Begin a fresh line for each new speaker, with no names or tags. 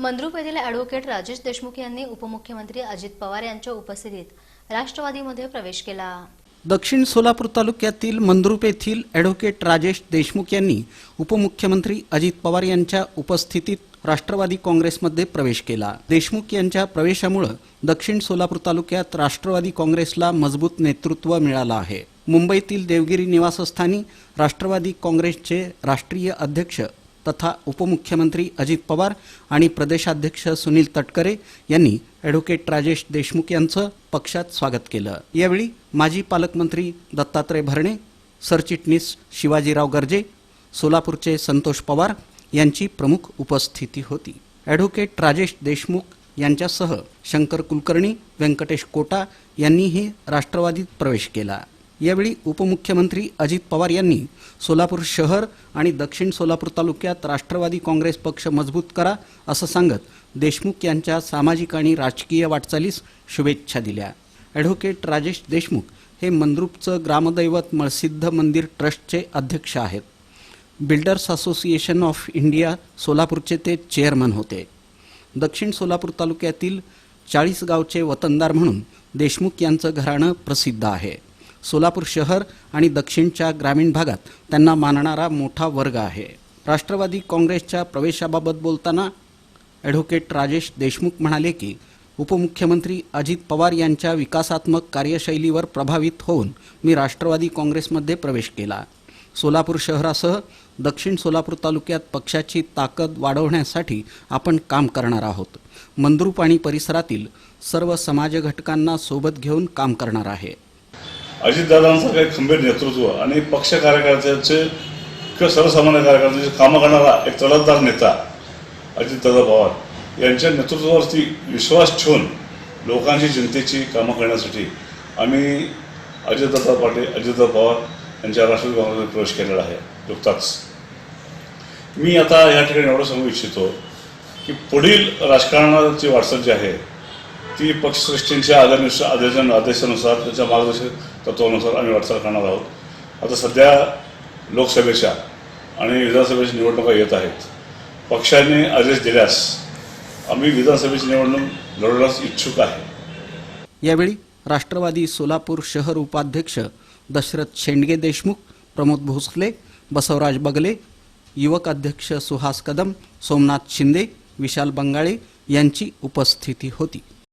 मंद्रुप येथील अॅडव्होकेट राजेश देशमुख यांनी उपमुख्यमंत्री अजित पवार यांच्या उपस्थितीत राष्ट्रवादीमध्ये प्रवेश केला.
दक्षिण सोलापूर तालुक्यातील मंद्रुप येथील ॲडव्होकेट राजेश देशमुख यांनी उपमुख्यमंत्री अजित पवार यांच्या उपस्थितीत राष्ट्रवादी काँग्रेसमध्ये प्रवेश केला. देशमुख यांच्या प्रवेशामुळं दक्षिण सोलापूर तालुक्यात राष्ट्रवादी काँग्रेसला मजबूत नेतृत्व मिळालं आहे. मुंबईतील देवगिरी निवासस्थानी राष्ट्रवादी काँग्रेसचे राष्ट्रीय अध्यक्ष तथा उपमुख्यमंत्री अजित पवार आणि प्रदेशाध्यक्ष सुनील तटकरे यांनी ॲडव्होकेट राजेश देशमुख यांचं पक्षात स्वागत केलं. यावेळी माजी पालकमंत्री दत्तात्रय भरणे सरचिटणीस शिवाजीराव गर्जे सोलापूरचे संतोष पवार यांची प्रमुख उपस्थिती होती. ॲडव्होकेट राजेश देशमुख यांच्यासह शंकर कुलकर्णी व्यंकटेश कोटा यांनीही राष्ट्रवादीत प्रवेश केला. यावेळी उपमुख्यमंत्री अजित पवार यांनी सोलापूर शहर आणि दक्षिण सोलापूर तालुक्यात राष्ट्रवादी काँग्रेस पक्ष मजबूत करा असं सांगत देशमुख यांच्या सामाजिक आणि राजकीय वाटचालीस शुभेच्छा दिल्या. ॲडव्होकेट राजेश देशमुख हे मंद्रूपचं ग्रामदैवत मळसिद्ध मंदिर ट्रस्टचे अध्यक्ष आहेत. बिल्डर्स असोसिएशन ऑफ इंडिया सोलापूरचे ते चेअरमन होते. दक्षिण सोलापूर तालुक्यातील चाळीस गावचे वतनदार म्हणून देशमुख यांचं घराणं प्रसिद्ध आहे. सोलापूर शहर आणि दक्षिणच्या ग्रामीण भागात त्यांना मानणारा मोठा वर्ग आहे. राष्ट्रवादी काँग्रेसच्या प्रवेशाबाबत बोलताना ॲडव्होकेट राजेश देशमुख म्हणाले की उपमुख्यमंत्री अजित पवार यांच्या विकासात्मक कार्यशैलीवर प्रभावित होऊन मी राष्ट्रवादी काँग्रेसमध्ये प्रवेश केला. सोलापूर शहरासह दक्षिण सोलापूर तालुक्यात पक्षाची ताकद वाढवण्यासाठी आपण काम करणार आहोत. मंद्रूप आणि परिसरातील सर्व समाज घटकांना सोबत घेऊन काम करणार आहे.
अजितदादांसारखं काही खंबीर नेतृत्व आणि पक्ष कार्यकर्त्याचे किंवा सर्वसामान्य कार्यकर्त्याचे कामं करणारा एक तडफदार नेता अजितदादा पवार यांच्या नेतृत्वावरती विश्वास ठेवून लोकांची जनतेची कामं करण्यासाठी आम्ही अजितदादा पाटील अजितदा पवार यांच्या राष्ट्रवादी काँग्रेसमध्ये प्रवेश केलेला आहे. नुकताच. मी आता या ठिकाणी एवढं सांगू इच्छितो की पुढील राजकारणाची वाटचाल जी आहे ती पक्षश्रेष्ठींच्या आदेशानुसार आदेशानुसार त्यांच्या मार्गदर्शन तत्वानुसार आम्ही वाटचाल करणार आहोत. आता सध्या लोकसभेच्या आणि विधानसभेच्या निवडणुका येत आहेत. पक्षाने आदेश दिल्यास आम्ही विधानसभेची निवडणूक लढवण्यास इच्छुक आहे.
यावेळी राष्ट्रवादी सोलापूर शहर उपाध्यक्ष दशरथ शेंडगे देशमुख प्रमोद भोसले बसवराज बगले युवक अध्यक्ष सुहास कदम सोमनाथ शिंदे विशाल बंगाळे यांची उपस्थिती होती.